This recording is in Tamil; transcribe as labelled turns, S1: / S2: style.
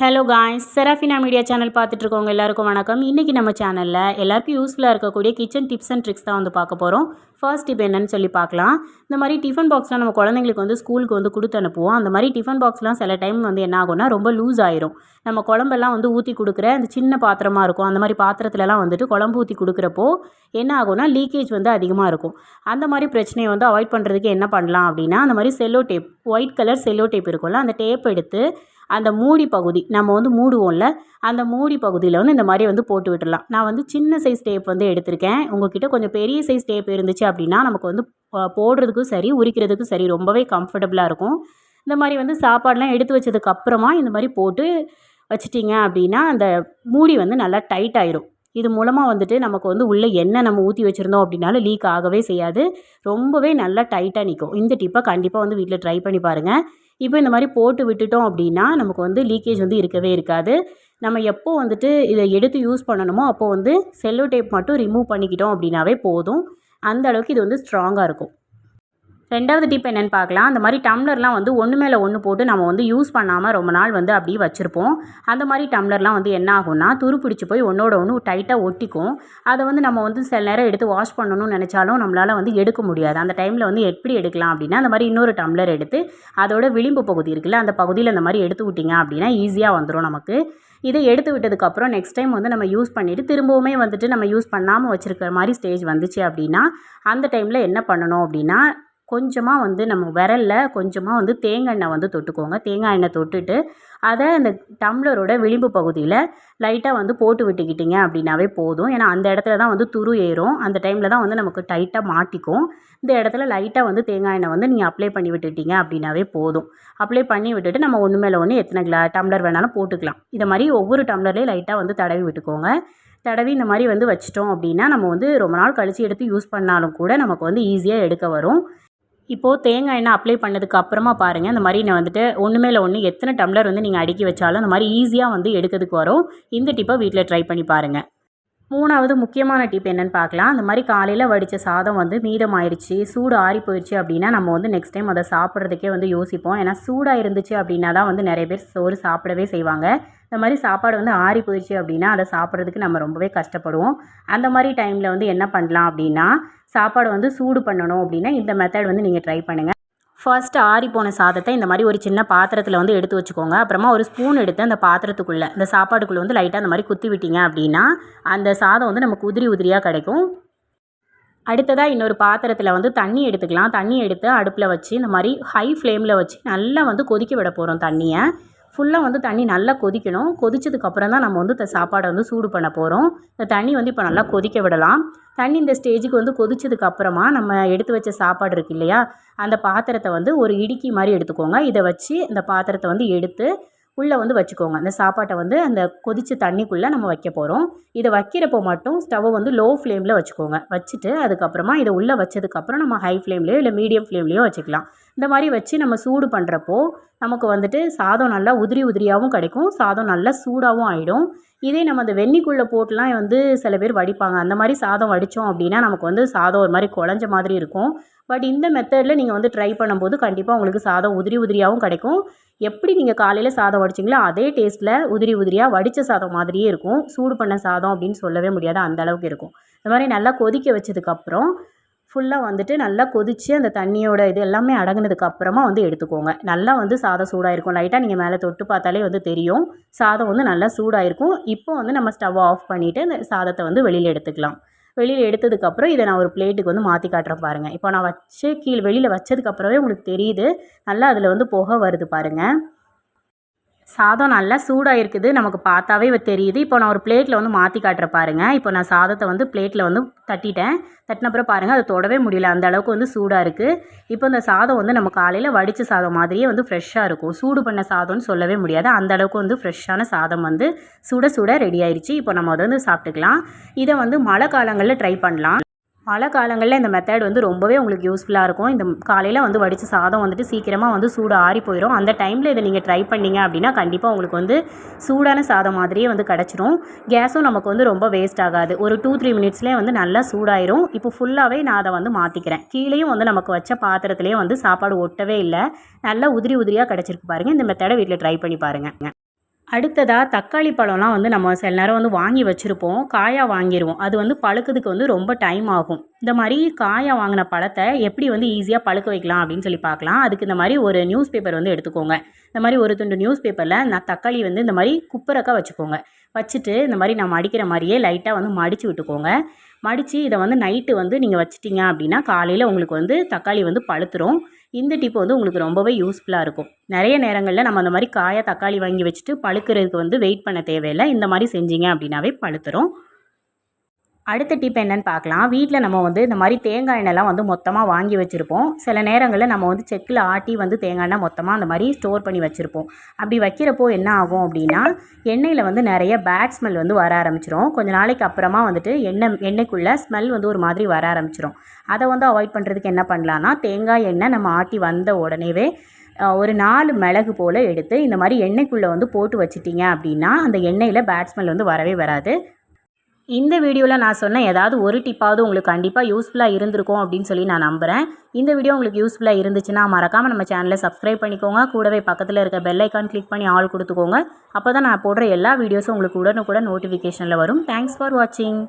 S1: Hello guys Serafina media channel பார்த்துட்ருக்கோங்க எல்லாருக்கும் வணக்கம். இன்றைக்கி நம்ம சேனலில் எல்லாருக்கும் யூஸ்ஃபுல்லாக இருக்கக்கூடிய கிச்சன் டிப்ஸ் அண்ட் ட்ரிக்ஸ் தான் வந்து பார்க்க போகிறோம் ஃபர்ஸ்ட் டிப் என்னன்னு சொல்லி பார்க்கலாம். இந்த மாதிரி டிஃபன் பாக்ஸ்லாம் நம்ம குழந்தைங்களுக்கு வந்து ஸ்கூலுக்கு வந்து கொடுத்து அனுப்புவோம். அந்த மாதிரி டிஃபன் பாக்ஸ்லாம் சில டைம் வந்து என்ன ஆகும்னா ரொம்ப லூஸ் ஆயிரும். நம்ம குழம்பெல்லாம் வந்து ஊற்றி கொடுக்குற அந்த சின்ன பாத்திரமாக இருக்கும். அந்த மாதிரி பாத்திரத்துலலாம் வந்துட்டு குழம்பு ஊற்றி கொடுக்குறப்போ என்ன ஆகும்னா லீக்கேஜ் வந்து அதிகமாக இருக்கும். அந்த மாதிரி பிரச்சனையை வந்து அவாய்ட் பண்ணுறதுக்கு என்ன பண்ணலாம் அப்படின்னா அந்த மாதிரி cello tape white colour cello tape இருக்கும்ல அந்த டேப் எடுத்து அந்த மூடி பகுதி நம்ம வந்து மூடுவோம்ல அந்த மூடி பகுதியில் வந்து இந்த மாதிரி வந்து போட்டு விட்டுடலாம் நான் வந்து சின்ன சைஸ் டேப் வந்து எடுத்திருக்கேன். உங்ககிட்ட கொஞ்சம் பெரிய சைஸ் டேப் இருந்துச்சு அப்படின்னா நமக்கு வந்து போடுறதுக்கும் சரி உரிக்கிறதுக்கும் சரி ரொம்பவே கம்ஃபர்டபுளாக இருக்கும். இந்த மாதிரி வந்து சாப்பாடெலாம் எடுத்து வச்சதுக்கு அப்புறமா இந்த மாதிரி போட்டு வச்சிட்டிங்க அப்படின்னா அந்த மூடி வந்து நல்லா டைட் ஆயிரும். இது மூலமாக வந்துட்டு நமக்கு வந்து உள்ளே எண்ணெய் நம்ம ஊற்றி வச்சுருந்தோம் அப்படின்னாலும் லீக் ஆகவே செய்யாது. ரொம்பவே நல்லா டைட்டாக நிற்கும் இந்த டிப்பை கண்டிப்பாக வந்து வீட்டில் ட்ரை பண்ணி பாருங்கள் இப்போ இந்த மாதிரி போட்டு விட்டுட்டோம் அப்படின்னா நமக்கு வந்து லீக்கேஜ் வந்து இருக்கவே இருக்காது. நம்ம எப்போ வந்துட்டு இதை எடுத்து யூஸ் பண்ணணுமோ அப்போது வந்து செல்லோ டேப் மட்டும் ரிமூவ் பண்ணிக்கிட்டோம் அப்படின்னாவே போதும். அந்த அளவுக்கு இது வந்து ஸ்ட்ராங்காக இருக்கும். ரெண்டாவது டிப் என்னென்னு பார்க்கலாம். அந்த மாதிரி டம்ளர்லாம் வந்து ஒன்று மேலே ஒன்று போட்டு நம்ம வந்து யூஸ் பண்ணாமல் ரொம்ப நாள் வந்து அப்படியே வச்சுருப்போம். அந்த மாதிரி டம்ளர்லாம் வந்து என்ன ஆகும்னா துரு பிடிச்சி போய் ஒன்றோட ஒன்று டைட்டாக ஒட்டிக்கும். அதை வந்து நம்ம வந்து சில நேரம் எடுத்து வாஷ் பண்ணணும்னு நினச்சாலும் நம்மளால் வந்து எடுக்க முடியாது. அந்த டைமில் வந்து எப்படி எடுக்கலாம் அப்படின்னா அந்த மாதிரி இன்னொரு டம்ளர் எடுத்து அதோட விளிம்பு பகுதி இருக்குல்ல அந்த பகுதியில் இந்த மாதிரி எடுத்து விட்டிங்க அப்படின்னா ஈஸியாக வந்துடும் நமக்கு. இதை எடுத்து விட்டதுக்கப்புறம் நெக்ஸ்ட் டைம் வந்து நம்ம யூஸ் பண்ணிவிட்டு திரும்பவுமே வந்துட்டு நம்ம யூஸ் பண்ணாமல் வச்சுருக்கிற மாதிரி ஸ்டேஜ் வந்துச்சு அப்படின்னா அந்த டைமில் என்ன பண்ணணும் அப்படின்னா கொஞ்சமாக வந்து நம்ம விரலில் கொஞ்சமாக வந்து தேங்காய் எண்ணெய் வந்து தொட்டுக்கோங்க. தேங்காய் எண்ணெய் தொட்டுட்டு அதை அந்த டம்ளரோட விளிம்பு பகுதியில் லைட்டாக வந்து போட்டு விட்டுக்கிட்டிங்க அப்படின்னாவே போதும். ஏன்னா அந்த இடத்துல தான் வந்து துரு ஏறும். அந்த டைமில் தான் வந்து நமக்கு டைட்டாக மாட்டிக்கும். இந்த இடத்துல லைட்டாக வந்து தேங்காய் எண்ணெய் வந்து நீங்கள் அப்ளை பண்ணி விட்டுட்டீங்க அப்படின்னாவே போதும். அப்ளை பண்ணி விட்டுட்டு நம்ம ஒன்று மேலே ஒன்று எத்தனை கிளா டம்ளர் வேணாலும் போட்டுக்கலாம். இதை மாதிரி ஒவ்வொரு டம்ளர்லேயும் லைட்டாக வந்து தடவி விட்டுக்கோங்க. தடவி இந்த மாதிரி வந்து வச்சிட்டோம் அப்படின்னா நம்ம வந்து ரொம்ப நாள் கழித்து எடுத்து யூஸ் பண்ணாலும் கூட நமக்கு வந்து ஈஸியாக எடுக்க வரும். இப்போது தேங்காய் எண்ணெய் அப்ளை பண்ணதுக்கு அப்புறமா பாருங்கள் இந்த மாதிரி நான் வந்துட்டு ஒன்று மேலே ஒன்று எத்தனை டம்ளர் வந்து நீங்கள் அடுக்கி வச்சாலும் அந்த மாதிரி ஈஸியாக வந்து எடுக்கிறதுக்கு வரும். இந்த டிப்பை வீட்டில் ட்ரை பண்ணி பாருங்கள் மூணாவது முக்கியமான டிப் என்னென்னு பார்க்கலாம். அந்த மாதிரி காலையில் வடித்த சாதம் வந்து மீதமாயிருச்சு சூடு ஆறி போயிடுச்சு அப்படின்னா நம்ம வந்து நெக்ஸ்ட் டைம் அதை சாப்பிட்றதுக்கே வந்து யோசிப்போம். ஏன்னா சூடாக இருந்துச்சு அப்படின்னா தான் வந்து நிறைய பேர் சோறு சாப்பிடவே செய்வாங்க. இந்த மாதிரி சாப்பாடு வந்து ஆறி போயிடுச்சு அப்படின்னா அதை சாப்பிட்றதுக்கு நம்ம ரொம்பவே கஷ்டப்படுவோம். அந்த மாதிரி டைமில் வந்து என்ன பண்ணலாம் அப்படின்னா சாப்பாடு வந்து சூடு பண்ணணும் அப்படின்னா இந்த மெத்தட் வந்து நீங்கள் ட்ரை பண்ணுங்கள் ஃபர்ஸ்ட் ஆறி போன சாதத்தை இந்த மாதிரி ஒரு சின்ன பாத்திரத்தில் வந்து எடுத்து வச்சுக்கோங்க. அப்புறமா ஒரு ஸ்பூன் எடுத்து அந்த பாத்திரத்துக்குள்ளே இந்த சாப்பாடுக்குள்ளே வந்து லைட்டாக அந்த மாதிரி குத்தி விட்டீங்க அப்படின்னா அந்த சாதம் வந்து நமக்கு உதிரி உதிரியாக கிடைக்கும். அடுத்ததாக இன்னொரு பாத்திரத்தில் வந்து தண்ணி எடுத்துக்கலாம். தண்ணி எடுத்து அடுப்பில் வச்சு இந்த மாதிரி ஹை ஃப்ளேமில் வச்சு நல்லா வந்து கொதிக்க விட போகிறோம் தண்ணியை. ஃபுல்லாக வந்து தண்ணி நல்லா கொதிக்கணும். கொதிச்சதுக்கப்புறம் தான் நம்ம வந்து இந்த சாப்பாடை வந்து சூடு பண்ண போகிறோம் இந்த தண்ணி வந்து இப்போ நல்லா கொதிக்க விடலாம். தண்ணி இந்த ஸ்டேஜுக்கு வந்து கொதிச்சதுக்கு அப்புறமா நம்ம எடுத்து வச்ச சாப்பாடு இருக்கு இல்லையா? அந்த பாத்திரத்தை வந்து ஒரு இடுக்கி மாதிரி எடுத்துக்கோங்க. இதை வச்சு இந்த பாத்திரத்தை வந்து எடுத்து உள்ளே வந்து வச்சுக்கோங்க. அந்த சாப்பாட்டை வந்து அந்த கொதிச்ச தண்ணிக்குள்ளே நம்ம வைக்க போகிறோம். இதை வைக்கிறப்போ மட்டும் ஸ்டவ்வை வந்து லோ ஃப்ளேமில் வச்சுக்கோங்க. வச்சுட்டு அதுக்கப்புறமா இதை உள்ளே வச்சதுக்கப்புறம் நம்ம ஹை ஃப்ளேம்லேயோ இல்லை மீடியம் ஃப்ளேம்லேயோ வச்சுக்கலாம். இந்த மாதிரி வச்சு நம்ம சூடு பண்ணுறப்போ நமக்கு வந்துட்டு சாதம் நல்லா உதிரி உதிரியாகவும் கிடைக்கும். சாதம் நல்லா சூடாகவும் ஆகிடும் இதே நம்ம அந்த வெந்நிக்குள்ளே போட்டுலாம் வந்து சில பேர் வடிப்பாங்க. அந்த மாதிரி சாதம் வடித்தோம் அப்படின்னா நமக்கு வந்து சாதம் ஒரு மாதிரி குழஞ்ச மாதிரி இருக்கும். பட் இந்த மெத்தடில் நீங்கள் வந்து ட்ரை பண்ணும்போது கண்டிப்பாக உங்களுக்கு சாதம் உதிரி உதிரியாகவும் கிடைக்கும். எப்படி நீங்கள் காலையில் சாதம் வடிச்சிங்களோ அதே டேஸ்ட்டில் உதிரி உதிரியாக வடித்த சாதம் மாதிரியே இருக்கும். சூடு பண்ண சாதம் அப்படின்னு சொல்லவே முடியாது. அந்த அளவுக்கு இருக்கும். இந்த மாதிரி நல்லா கொதிக்க வச்சதுக்கப்புறம் ஃபுல்லாக வந்துட்டு நல்லா கொதித்து அந்த தண்ணியோட இது எல்லாமே அடங்கினதுக்கு அப்புறமா வந்து எடுத்துக்கோங்க. நல்லா வந்து சாதம் சூடாக இருக்கும் லைட்டாக நீங்கள் மேலே தொட்டு பார்த்தாலே வந்து தெரியும். சாதம் வந்து நல்லா சூடாக இருக்கும் இப்போ வந்து நம்ம ஸ்டவ் ஆஃப் பண்ணிவிட்டு அந்த சாதத்தை வந்து வெளியில் எடுத்துக்கலாம். வெளியில் எடுத்ததுக்கப்புறம் இதை நான் ஒரு பிளேட்டுக்கு வந்து மாற்றி காட்டுறேன் பாருங்கள் இப்போ நான் வச்சு கீழே வெளியில் வச்சதுக்கப்புறமே உங்களுக்கு தெரியுது. நல்லா அதில் வந்து புகை வருது பாருங்கள் சாதம் நல்லா சூடாக இருக்குது நமக்கு பார்த்தாவே தெரியுது. இப்போ நான் ஒரு பிளேட்டில் வந்து மாற்றி காட்டுற பாருங்கள் இப்போ நான் சாதத்தை வந்து பிளேட்டில் வந்து தட்டிட்டேன். தட்டினப்புறம் பாருங்கள் அதை தொடவே முடியல. அந்த அளவுக்கு வந்து சூடாக இருக்குது இப்போ இந்த சாதம் வந்து நம்ம காலையில் வடித்த சாதம் மாதிரியே வந்து ஃப்ரெஷ்ஷாக இருக்கும். சூடு பண்ண சாதம்னு சொல்லவே முடியாது. அந்த அளவுக்கு வந்து ஃப்ரெஷ்ஷான சாதம் வந்து சுட சுட ரெடி ஆயிடுச்சு இப்போ நம்ம அதை வந்து சாப்பிட்டுக்கலாம். இதை வந்து மழை காலங்களில் ட்ரை பண்ணலாம். மழை காலங்களில் இந்த மெத்தட் வந்து ரொம்பவே உங்களுக்கு யூஸ்ஃபுல்லாக இருக்கும். இந்த காலையில் வந்து வடித்த சாதம் வந்துட்டு சீக்கிரமாக வந்து சூடு ஆறி போயிடும் அந்த டைமில் இதை நீங்கள் ட்ரை பண்ணிங்க அப்படின்னா கண்டிப்பாக உங்களுக்கு வந்து சூடான சாதம் மாதிரியே வந்து கிடச்சிரும். கேஸும் நமக்கு வந்து ரொம்ப வேஸ்ட் ஆகாது. ஒரு டூ த்ரீ மினிட்ஸ்லேயே வந்து நல்லா சூடாயிரும். இப்போ ஃபுல்லாகவே நான் அதை வந்து மாற்றிக்கிறேன் கீழேயும் வந்து நமக்கு வச்ச பாத்திரத்துலேயே வந்து சாப்பாடு ஒட்டவே இல்லை. நல்லா உதிரி உதிரியாக கிடச்சிருக்கு பாருங்கள் இந்த மெத்தடை வீட்டில் ட்ரை பண்ணி பாருங்கள் அடுத்ததாக தக்காளி பழம்லாம் வந்து நம்ம சில நேரம் வந்து வாங்கி வச்சுருப்போம். காயாக வாங்கிடுவோம் அது வந்து பழுக்கிறதுக்கு வந்து ரொம்ப டைம் ஆகும். இந்த மாதிரி காயாக வாங்கின பழத்தை எப்படி வந்து ஈஸியாக பழுக்க வைக்கலாம் அப்படின்னு சொல்லி பார்க்கலாம். அதுக்கு இந்த மாதிரி ஒரு நியூஸ் பேப்பர் வந்து எடுத்துக்கோங்க. இந்த மாதிரி ஒரு துண்டு நியூஸ் பேப்பரில் நான் தக்காளி வந்து இந்த மாதிரி குப்பரக்காக வச்சுக்கோங்க. வச்சுட்டு இந்த மாதிரி நம்ம அடிக்கிற மாதிரியே லைட்டாக வந்து மடித்து விட்டுக்கோங்க. மடித்து இதை வந்து நைட்டு வந்து நீங்கள் வச்சிட்டிங்க அப்படின்னா காலையில் உங்களுக்கு வந்து தக்காளி வந்து பழுத்துரும். இந்த டிப் வந்து உங்களுக்கு ரொம்பவே யூஸ்ஃபுல்லாக இருக்கும். நிறைய நேரங்களில் நம்ம அந்த மாதிரி காயாக தக்காளி வாங்கி வச்சுட்டு பழுக்கிறதுக்கு வந்து வெயிட் பண்ண தேவையில்லை. இந்த மாதிரி செஞ்சீங்க அப்படின்னாவே பழுத்துரும். அடுத்த டிப் என்னன்னு பார்க்கலாம். வீட்டில் நம்ம வந்து இந்த மாதிரி தேங்காய் எண்ணெய்லாம் வந்து மொத்தமாக வாங்கி வச்சுருப்போம். சில நேரங்களில் நம்ம வந்து செக்கில் ஆட்டி வந்து தேங்காய் எண்ணெய் மொத்தமாக அந்த மாதிரி ஸ்டோர் பண்ணி வச்சுருப்போம். அப்படி வைக்கிறப்போ என்ன ஆகும் அப்படின்னா எண்ணெயில் வந்து நிறைய பேட் ஸ்மெல் வந்து வர ஆரம்பிச்சிரும். கொஞ்ச நாளைக்கு அப்புறமா வந்துட்டு எண்ணெய் எண்ணெய்க்குள்ளே ஸ்மெல் வந்து ஒரு மாதிரி வர ஆரம்பிச்சிரும். அதை வந்து அவாய்ட் பண்ணுறதுக்கு என்ன பண்ணலான்னா தேங்காய் எண்ணெய் நம்ம ஆட்டி வந்த உடனேவே ஒரு நாலு மிளகு போல் எடுத்து இந்த மாதிரி எண்ணெய்க்குள்ளே வந்து போட்டு வச்சிட்டிங்க அப்படின்னா அந்த எண்ணெயில் பேட் ஸ்மெல் வந்து வரவே வராது. இந்த வீடியோவில் நான் சொன்ன ஏதாவது ஒரு டிப்பாவது உங்களுக்கு கண்டிப்பாக யூஸ்ஃபுல்லாக இருந்திருக்கும் அப்படின்னு சொல்லி நான் நம்புகிறேன் இந்த வீடியோ உங்களுக்கு யூஸ்ஃபுல்லாக இருந்துச்சுன்னா மறக்காமல் நம்ம சேனலை சப்ஸ்கிரைப் பண்ணிக்கோங்க. கூடவே பக்கத்தில் இருக்க பெல் ஐக்கான் கிளிக் பண்ணி ஆல் கொடுத்துக்கோங்க. அப்போ தான் நான் போடுற எல்லா வீடியோஸும் உங்களுக்கு உடனுக்குடன் நோட்டிஃபிகேஷனில் வரும். தேங்க்ஸ் ஃபார் வாட்சிங்